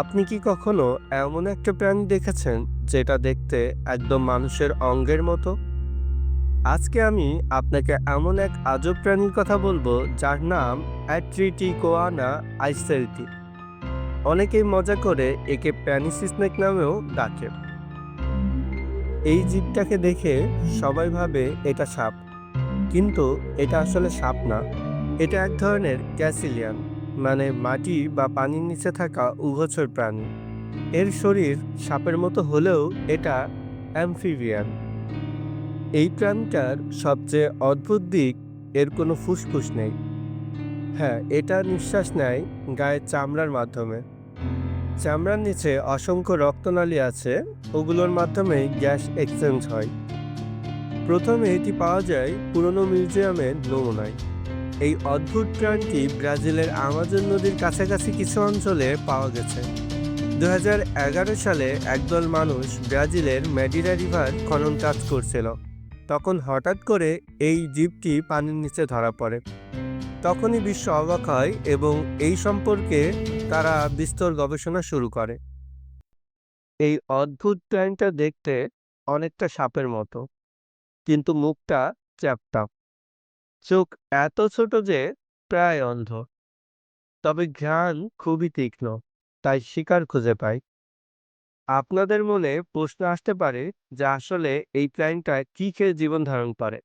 আপনি কি কখনো এমন একটা প্রাণী দেখেছেন যেটা দেখতে একদম মানুষের অঙ্গের মতো? আজকে আমি আপনাকে এমন এক আজব প্রাণীর কথা বলব যার নাম অ্যাট্রিটিকোয়ানা আইসেলটি অনেকেই মজা করে একে প্যানিস স্নেক নামেও ডাকে। এই জীবটাকে দেখে সবাই ভাবে এটা সাপ। কিন্তু এটা আসলে সাপ না, এটা এক ধরনের ক্যাসিলিয়ান। মানে মাটি বা পানির নিচে থাকা উভচর প্রাণী। এর শরীর সাপের মতো হলেও এটা অ্যামফিবিয়ান। এই প্রাণীটার সবচেয়ে অদ্ভুত দিক, এর কোনো ফুসফুস নেই। হ্যাঁ এটা নিঃশ্বাস নেয় গায়ের চামড়ার মাধ্যমে। চামড়ার নিচে অসংখ্য রক্তনালী আছে, ওগুলোর মাধ্যমেই গ্যাস এক্সচেঞ্জ হয়। প্রথমে এটি পাওয়া যায় পুরনো মিউজিয়ামের নমুনায়। এই অদ্ভুত প্রাণীটি ব্রাজিলের আমাজন নদীর কাছাকাছি কিছু অঞ্চলে পাওয়া গেছে। দু হাজার এগারো সালে একদল মানুষ ব্রাজিলের ম্যাডিরা রিভার খনন কাজ করছিল। তখন হঠাৎ করে এই জীবটি পানির নিচে ধরা পড়ে। তখনই বিশ্ব অবাক হয় এবং এই সম্পর্কে তারা বিস্তর গবেষণা শুরু করে। এই অদ্ভুত প্রাণীটা দেখতে অনেকটা সাপের মতো, কিন্তু মুখটা চ্যাপ্টা। চোখ এত ছোট যে প্রায় অন্ধ। তবে ঘ্রাণ খুবই তীক্ষ্ণ, তাই শিকার খুঁজে পায় আপনাদের মনে প্রশ্ন আসতে পারে যে আসলে এই প্রাণীটা কি খেয়ে জীবন ধারণ করে?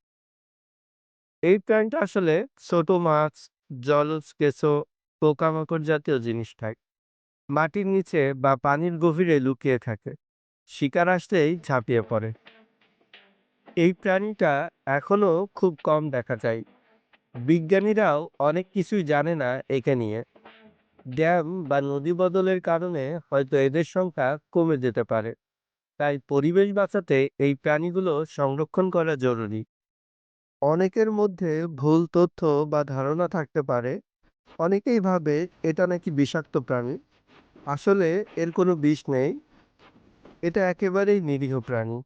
এই প্রাণীটা আসলে ছোট মাছ, জলজ কেঁচো, পোকামাকড় জাতীয় জিনিস খায় মাটির নিচে বা পানির গভীরে লুকিয়ে থাকে। শিকার আসলেই ঝাঁপিয়ে পড়ে। এই প্রাণীটা এখনও খুব কম দেখা যায়। বিজ্ঞানীরাও অনেক কিছুই জানে না একে নিয়ে। ড্যাম বা নদী বদলের কারণে হয়তো এদের সংখ্যা কমে যেতে পারে। তাই পরিবেশ বাঁচাতে এই প্রাণীগুলো সংরক্ষণ করা জরুরি। অনেকের মধ্যে ভুল তথ্য বা ধারণা থাকতে পারে। অনেকেই ভাবে এটা নাকি বিষাক্ত প্রাণী। আসলে এর কোনো বিষ নেই। এটা একেবারেই নিরীহ প্রাণী।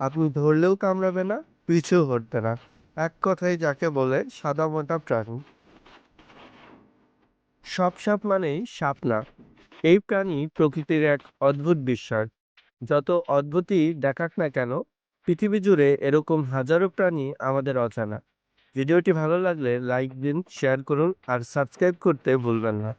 আপনি ধরলেও কামড়াবে না, পিছু হটবে না। এক কথায় যাকে বলে, সাদা মোটা প্রাণী। সব সাপ মানেই সাপ না। এই প্রাণী প্রকৃতির এক অদ্ভুত বিশ্বাস। যত অদ্ভুতই দেখাক না কেন, পৃথিবী জুড়ে এরকম হাজারো প্রাণী আমাদের অজানা। ভিডিওটি ভালো লাগলে লাইক দিন, শেয়ার করুন, আর সাবস্ক্রাইব করতে ভুলবেন না।